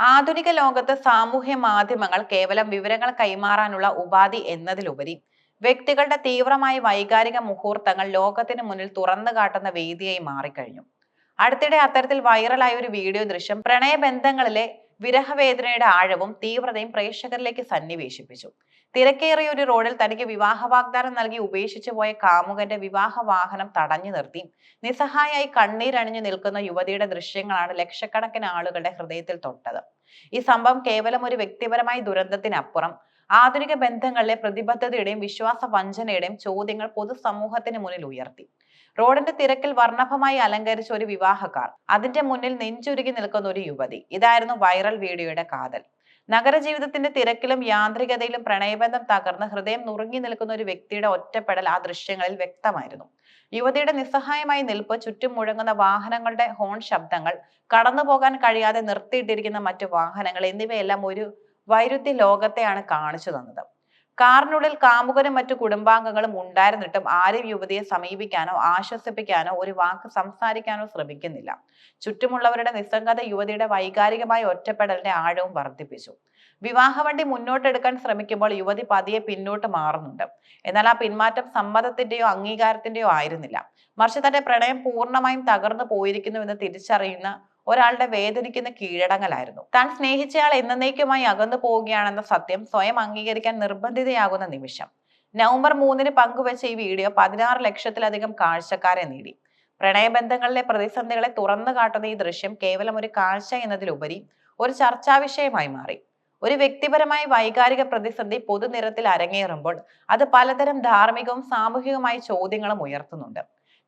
ആധുനിക ലോകത്ത് സാമൂഹ്യ മാധ്യമങ്ങൾ കേവലം വിവരങ്ങൾ കൈമാറാനുള്ള ഉപാധി എന്നതിലുപരി വ്യക്തികളുടെ തീവ്രമായ വൈകാരിക മുഹൂർത്തങ്ങൾ ലോകത്തിന് മുന്നിൽ തുറന്നു കാട്ടുന്ന വേദിയായി മാറിക്കഴിഞ്ഞു. അടുത്തിടെ അത്തരത്തിൽ വൈറലായ ഒരു വീഡിയോ ദൃശ്യം പ്രണയബന്ധങ്ങളിലെ വിരഹവേദനയുടെ ആഴവും തീവ്രതയും പ്രേക്ഷകരിലേക്ക് സന്നിവേശിപ്പിച്ചു. തിരക്കേറിയ ഒരു റോഡിൽ തനിക്ക് വിവാഹ വാഗ്ദാനം നൽകി ഉപേക്ഷിച്ചു പോയ കാമുകന്റെ വിവാഹ വാഹനം തടഞ്ഞു നിർത്തി. നിസ്സഹായായി കണ്ണീരണിഞ്ഞു നിൽക്കുന്ന യുവതിയുടെ ദൃശ്യങ്ങളാണ് ലക്ഷക്കണക്കിന് ആളുകളുടെ ഹൃദയത്തിൽ തൊട്ടത്. ഈ സംഭവം കേവലം ഒരു വ്യക്തിപരമായ ദുരന്തത്തിനപ്പുറം. ആധുനിക ബന്ധങ്ങളിലെ പ്രതിബദ്ധതയുടെയും വിശ്വാസ വഞ്ചനയുടെയും ചോദ്യങ്ങൾ പൊതുസമൂഹത്തിന് മുന്നിൽ ഉയർത്തി. റോഡിന്റെ തിരക്കിൽ വർണഭമായി അലങ്കരിച്ച ഒരു വിവാഹക്കാർ. അതിന്റെ മുന്നിൽ നെഞ്ചുരുകി നിൽക്കുന്ന ഒരു യുവതി. ഇതായിരുന്നു വൈറൽ വീഡിയോയുടെ കാതൽ. നഗരജീവിതത്തിന്റെ തിരക്കിലും യാന്ത്രികതയിലും പ്രണയബന്ധം തകർന്ന് ഹൃദയം നുറുങ്ങി നിൽക്കുന്ന ഒരു വ്യക്തിയുടെ ഒറ്റപ്പെടൽ ആ ദൃശ്യങ്ങളിൽ വ്യക്തമായിരുന്നു. യുവതിയുടെ നിസ്സഹായമായി നിൽപ്പ് ചുറ്റും മുഴങ്ങുന്ന വാഹനങ്ങളുടെ ഹോൺ ശബ്ദങ്ങൾ കടന്നു പോകാൻ കഴിയാതെ നിർത്തിയിട്ടിരിക്കുന്ന മറ്റു വാഹനങ്ങൾ എന്നിവയെല്ലാം ഒരു വൈരുദ്ധ്യ ലോകത്തെയാണ് കാണിച്ചു തന്നത്. കാറിനുള്ളിൽ കാമുകനും മറ്റു കുടുംബാംഗങ്ങളും ഉണ്ടായിരുന്നിട്ടും ആരും യുവതിയെ സമീപിക്കാനോ ആശ്വസിപ്പിക്കാനോ ഒരു വാക്ക് സംസാരിക്കാനോ ശ്രമിക്കുന്നില്ല. ചുറ്റുമുള്ളവരുടെ നിസ്സംഗത യുവതിയുടെ വൈകാരികമായ ഒറ്റപ്പെടലിന്റെ ആഴവും വർദ്ധിപ്പിച്ചു. വിവാഹവണ്ടി മുന്നോട്ടെടുക്കാൻ ശ്രമിക്കുമ്പോൾ യുവതി പതിയെ പിന്നോട്ട് മാറുന്നുണ്ട്. എന്നാൽ ആ പിന്മാറ്റം സമ്മതത്തിന്റെയോ അംഗീകാരത്തിന്റെയോ ആയിരുന്നില്ല. മറിച്ച് തന്റെ പ്രണയം പൂർണമായും തകർന്നു പോയിരിക്കുന്നു എന്ന് തിരിച്ചറിയുന്ന ഒരാളുടെ വേദനിക്കുന്ന കീഴടങ്ങലായിരുന്നു. താൻ സ്നേഹിച്ചയാൾ എന്നേക്കുമായി അകന്നു പോവുകയാണെന്ന സത്യം സ്വയം അംഗീകരിക്കാൻ നിർബന്ധിതയാകുന്ന നിമിഷം. നവംബർ മൂന്നിന് പങ്കുവച്ച ഈ വീഡിയോ പതിനാറ് ലക്ഷത്തിലധികം കാഴ്ചക്കാരെ നേടി. പ്രണയബന്ധങ്ങളിലെ പ്രതിസന്ധികളെ തുറന്നു കാട്ടുന്ന ഈ ദൃശ്യം കേവലം ഒരു കാഴ്ച എന്നതിലുപരി ഒരു ചർച്ചാ വിഷയമായി മാറി. ഒരു വ്യക്തിപരമായ വൈകാരിക പ്രതിസന്ധി പൊതുനിരത്തിൽ അരങ്ങേറുമ്പോൾ അത് പലതരം ധാർമ്മികവും സാമൂഹികവുമായ ചോദ്യങ്ങളും ഉയർത്തുന്നുണ്ട്.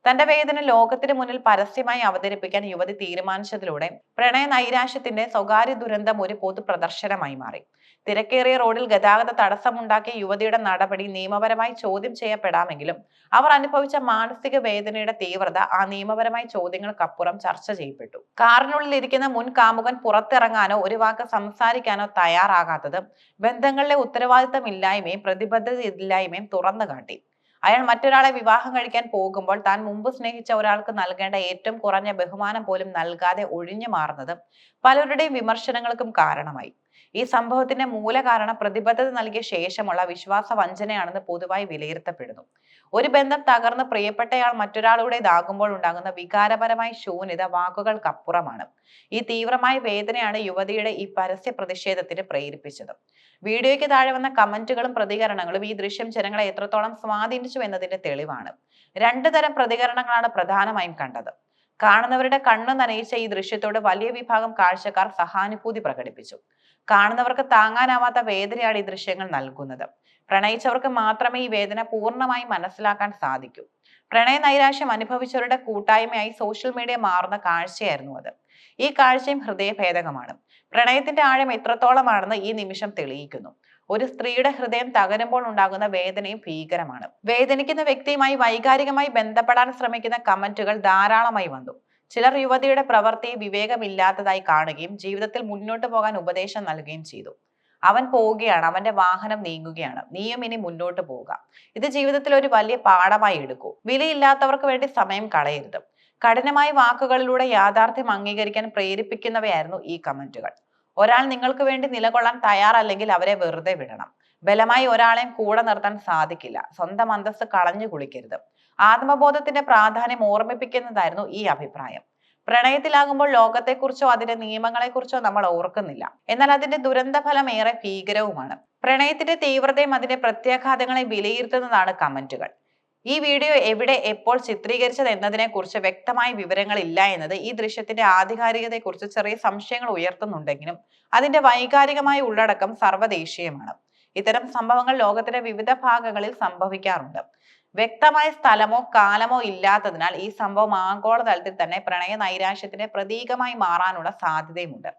തന്റെ വേദന ലോകത്തിന് മുന്നിൽ പരസ്യമായി അവതരിപ്പിക്കാൻ യുവതി തീരുമാനിച്ചതിലൂടെ പ്രണയ നൈരാശ്യത്തിന്റെ സ്വകാര്യ ദുരന്തം ഒരു പൊതു പ്രദർശനമായി മാറി. തിരക്കേറിയ റോഡിൽ ഗതാഗത തടസ്സമുണ്ടാക്കിയ യുവതിയുടെ നടപടി നിയമപരമായി ചോദ്യം ചെയ്യപ്പെടാമെങ്കിലും അവർ അനുഭവിച്ച മാനസിക വേദനയുടെ തീവ്രത ആ നിയമപരമായ ചോദ്യങ്ങൾക്കപ്പുറം ചർച്ച ചെയ്യപ്പെട്ടു. കാറിനുള്ളിൽ ഇരിക്കുന്ന മുൻ കാമുകൻ പുറത്തിറങ്ങാനോ ഒരു വാക്ക് സംസാരിക്കാനോ തയ്യാറാകാത്തത് ബന്ധങ്ങളിലെ ഉത്തരവാദിത്തമില്ലായ്മയും പ്രതിബദ്ധത ഇല്ലായ്മയും തുറന്നു കാട്ടി അയാൾ മറ്റൊരാളെ വിവാഹം കഴിക്കാൻ പോകുമ്പോൾ താൻ മുമ്പ് സ്നേഹിച്ച ഒരാൾക്ക് നൽകേണ്ട ഏറ്റവും കുറഞ്ഞ ബഹുമാനം പോലും നൽകാതെ ഒഴിഞ്ഞു മാറുന്നത് പലരുടെയും വിമർശനങ്ങൾക്കും കാരണമായി. ഈ സംഭവത്തിന്റെ മൂലകാരണം പ്രതിബദ്ധത നൽകിയ ശേഷമുള്ള വിശ്വാസ വഞ്ചനയാണെന്ന് പൊതുവായി വിലയിരുത്തപ്പെടുന്നു. ഒരു ബന്ധം തകർന്ന് പ്രിയപ്പെട്ടയാൾ മറ്റൊരാളുടേതാകുമ്പോൾ ഉണ്ടാകുന്ന വികാരപരമായ ശൂന്യത വാക്കുകൾക്കപ്പുറമാണ്. ഈ തീവ്രമായ വേദനയാണ് യുവതിയുടെ ഈ പരസ്യ പ്രതിഷേധത്തിന് പ്രേരിപ്പിച്ചത്. വീഡിയോയ്ക്ക് താഴെ വന്ന കമന്റുകളും പ്രതികരണങ്ങളും ഈ ദൃശ്യം ജനങ്ങളെ എത്രത്തോളം സ്വാധീനിച്ചു എന്നതിന്റെ തെളിവാണ്. രണ്ടു തരം പ്രതികരണങ്ങളാണ് പ്രധാനമായും കണ്ടത്. കാണുന്നവരുടെ കണ്ണ് നനയിച്ച ഈ ദൃശ്യത്തോട് വലിയ വിഭാഗം കാഴ്ചക്കാർ സഹാനുഭൂതി പ്രകടിപ്പിച്ചു. കാണുന്നവർക്ക് താങ്ങാനാവാത്ത വേദനയാണ് ഈ ദൃശ്യങ്ങൾ നൽകുന്നത്. പ്രണയിച്ചവർക്ക് മാത്രമേ ഈ വേദന പൂർണമായി മനസ്സിലാക്കാൻ സാധിക്കൂ. പ്രണയ നൈരാശ്യം അനുഭവിച്ചവരുടെ കൂട്ടായ്മയായി സോഷ്യൽ മീഡിയ മാറുന്ന കാഴ്ചയായിരുന്നു അത്. ഈ കാഴ്ചയും ഹൃദയഭേദകമാണ്. പ്രണയത്തിന്റെ ആഴം എത്രത്തോളമാണെന്ന് ഈ നിമിഷം തെളിയിക്കുന്നു. ഒരു സ്ത്രീയുടെ ഹൃദയം തകരുമ്പോൾ ഉണ്ടാകുന്ന വേദനയും ഭീകരമാണ്. വേദനിക്കുന്ന വ്യക്തിയുമായി വൈകാരികമായി ബന്ധപ്പെടാൻ ശ്രമിക്കുന്ന കമന്റുകൾ ധാരാളമായി വന്നു. ചിലർ യുവതിയുടെ പ്രവൃത്തി വിവേകമില്ലാത്തതായി കാണുകയും ജീവിതത്തിൽ മുന്നോട്ട് പോകാൻ ഉപദേശം നൽകുകയും ചെയ്തു. അവൻ പോവുകയാണ് അവന്റെ വാഹനം നീങ്ങുകയാണ്. നീയും ഇനി മുന്നോട്ട് പോവുക. ഇത് ജീവിതത്തിൽ ഒരു വലിയ പാഠമായി എടുക്കൂ. വിലയില്ലാത്തവർക്ക് വേണ്ടി സമയം കളയരുത്. കഠിനമായ വാക്കുകളിലൂടെ യാഥാർത്ഥ്യം അംഗീകരിക്കാൻ പ്രേരിപ്പിക്കുന്നവയായിരുന്നു ഈ കമന്റുകൾ. ഒരാൾ നിങ്ങൾക്ക് വേണ്ടി നിലകൊള്ളാൻ തയ്യാറല്ലെങ്കിൽ അവരെ വെറുതെ വിടണം. ബലമായി ഒരാളെയും കൂടെ നിർത്താൻ സാധിക്കില്ല. സ്വന്തം അന്തസ്സ് കളഞ്ഞു കുളിക്കരുത്. ആത്മബോധത്തിന്റെ പ്രാധാന്യം ഓർമ്മിപ്പിക്കുന്നതായിരുന്നു ഈ അഭിപ്രായം. പ്രണയത്തിലാകുമ്പോൾ ലോകത്തെക്കുറിച്ചോ അതിന്റെ നിയമങ്ങളെക്കുറിച്ചോ നമ്മൾ ഓർക്കുന്നില്ല. എന്നാൽ അതിന്റെ ദുരന്തഫലം ഏറെ ഭീകരവുമാണ്. പ്രണയത്തിന്റെ തീവ്രതയും അതിന്റെ പ്രത്യാഘാതങ്ങളെ വിലയിരുത്തുന്നതാണ് കമന്റുകൾ. ഈ വീഡിയോ എവിടെ എപ്പോൾ ചിത്രീകരിച്ചത് എന്നതിനെ കുറിച്ച് വ്യക്തമായ വിവരങ്ങൾ ഇല്ല എന്നത് ഈ ദൃശ്യത്തിന്റെ ആധികാരികതയെക്കുറിച്ച് ചെറിയ സംശയങ്ങൾ ഉയർത്തുന്നുണ്ടെങ്കിലും അതിന്റെ വൈകാരികമായ ഉള്ളടക്കം സർവദേശീയമാണ്. ഇത്തരം സംഭവങ്ങൾ ലോകത്തിന്റെ വിവിധ ഭാഗങ്ങളിൽ സംഭവിക്കാറുണ്ട്. വ്യക്തമായ സ്ഥലമോ കാലമോ ഇല്ലാത്തതിനാൽ ഈ സംഭവം ആഗോളതലത്തിൽ തന്നെ പ്രണയ നൈരാശ്യത്തിന്റെ പ്രതീകമായി മാറാനുള്ള സാധ്യതയുമുണ്ട്.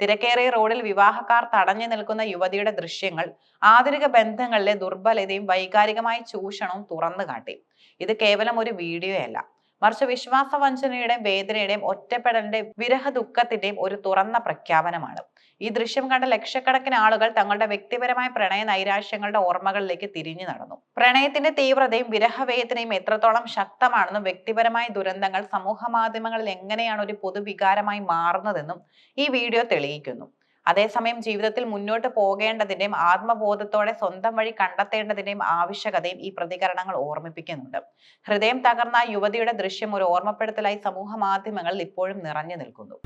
തിരക്കേറിയ റോഡിൽ വിവാഹക്കാർ തടഞ്ഞു നിൽക്കുന്ന യുവതിയുടെ ദൃശ്യങ്ങൾ ആധുനിക ബന്ധങ്ങളിലെ ദുർബലതയും വൈകാരികമായ ചൂഷണവും തുറന്നു കാട്ടി. ഇത് കേവലം ഒരു വീഡിയോയല്ല മറിച്ച് വിശ്വാസ വഞ്ചനയുടെയും വേദനയുടെയും ഒറ്റപ്പെടലിന്റെയും വിരഹ ദുഃഖത്തിന്റെയും ഒരു തുറന്ന പ്രഖ്യാപനമാണ്. ഈ ദൃശ്യം കണ്ട ലക്ഷക്കണക്കിന് ആളുകൾ തങ്ങളുടെ വ്യക്തിപരമായ പ്രണയ നൈരാശ്യങ്ങളുടെ ഓർമ്മകളിലേക്ക് തിരിഞ്ഞു നടന്നു. പ്രണയത്തിന്റെ തീവ്രതയും വിരഹവേദനയും എത്രത്തോളം ശക്തമാണെന്നും വ്യക്തിപരമായ ദുരന്തങ്ങൾ സമൂഹ മാധ്യമങ്ങളിൽ എങ്ങനെയാണ് ഒരു പൊതുവികാരമായി മാറുന്നതെന്നും ഈ വീഡിയോ തെളിയിക്കുന്നു. അതേസമയം ജീവിതത്തിൽ മുന്നോട്ട് പോകേണ്ടതിന്റെയും ആത്മബോധത്തോടെ സ്വന്തം വഴി കണ്ടെത്തേണ്ടതിന്റെയും ആവശ്യകതയും ഈ പ്രതികരണങ്ങൾ ഓർമ്മിപ്പിക്കുന്നുണ്ട്. ഹൃദയം തകർന്ന യുവതിയുടെ ദൃശ്യം ഒരു ഓർമ്മപ്പെടുത്തലായി സമൂഹ മാധ്യമങ്ങളിൽ ഇപ്പോഴും നിറഞ്ഞു നിൽക്കുന്നു.